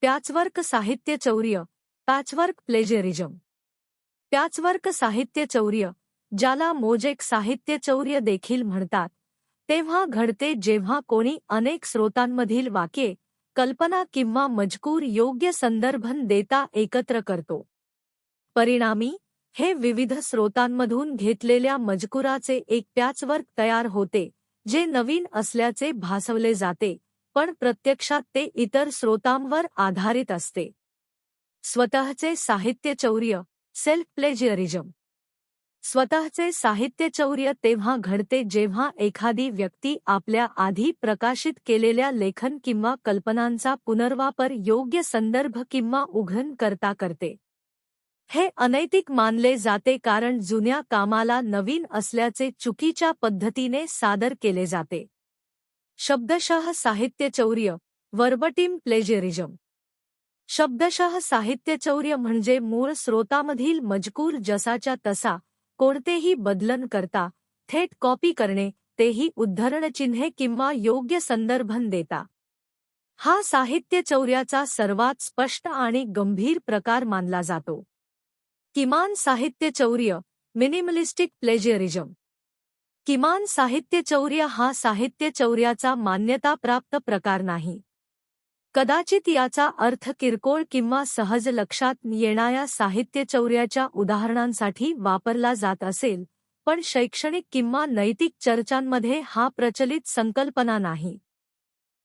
प्याचवर्क साहित्य चौर्य पॅचवर्क प्लेजरिझम प्याचवर्क साहित्य चौर्य ज्याला मोजेक साहित्य चौर्य देखील म्हणतात तेव्हा घडते जेव्हा कोणी अनेक स्रोतांमधील वाक्ये कल्पना किंवा मजकूर योग्य संदर्भन देता एकत्र करतो. परिणामी हे विविध स्रोतांमधून घेतलेल्या मजकुराचे एक पॅचवर्क तयार होते जे नवीन असल्याचे भासवले जाते. पण प्रत्यक्षात ते इतर स्रोतांवर आधारित असते. स्वतःचे साहित्यचौर्य सेल्फ प्लेजिअरिझम स्वतःचे साहित्यचौर्य तेव्हा घडते जेव्हा एखादी व्यक्ती आपल्या आधी प्रकाशित केलेल्या लेखन किंवा कल्पनांचा पुनर्वापर योग्य संदर्भ किंवा उघन करता करते. हे अनैतिक मानले जाते कारण जुन्या कामाला नवीन असल्याचे चुकीच्या पद्धतीने सादर केले जाते. शब्दशः साहित्यचौर्य वर्बटीम प्लेजेरिजम. शब्दशः साहित्यचौर्य म्हणजे मूळ स्रोतामधील मजकूर जसाच्या तसा कोणतेही बदलन करता थेट कॉपी करणे तेही उद्धरणचिन्हे किंवा योग्य संदर्भन देता. हा साहित्यचौर्याचा सर्वात स्पष्ट आणि गंभीर प्रकार मानला जातो. किमान साहित्यचौर्य मिनिमलिस्टिक प्लेजेरिजम. किमान साहित्यचौर्य हा साहित्यचौर्याचा मान्यताप्राप्त प्रकार नाही. कदाचित याचा अर्थ किरकोळ किंवा सहज लक्षात येणाऱ्या साहित्यचौर्याच्या उदाहरणांसाठी वापरला जात असेल पण शैक्षणिक किंवा नैतिक चर्चांमध्ये हा प्रचलित संकल्पना नाही.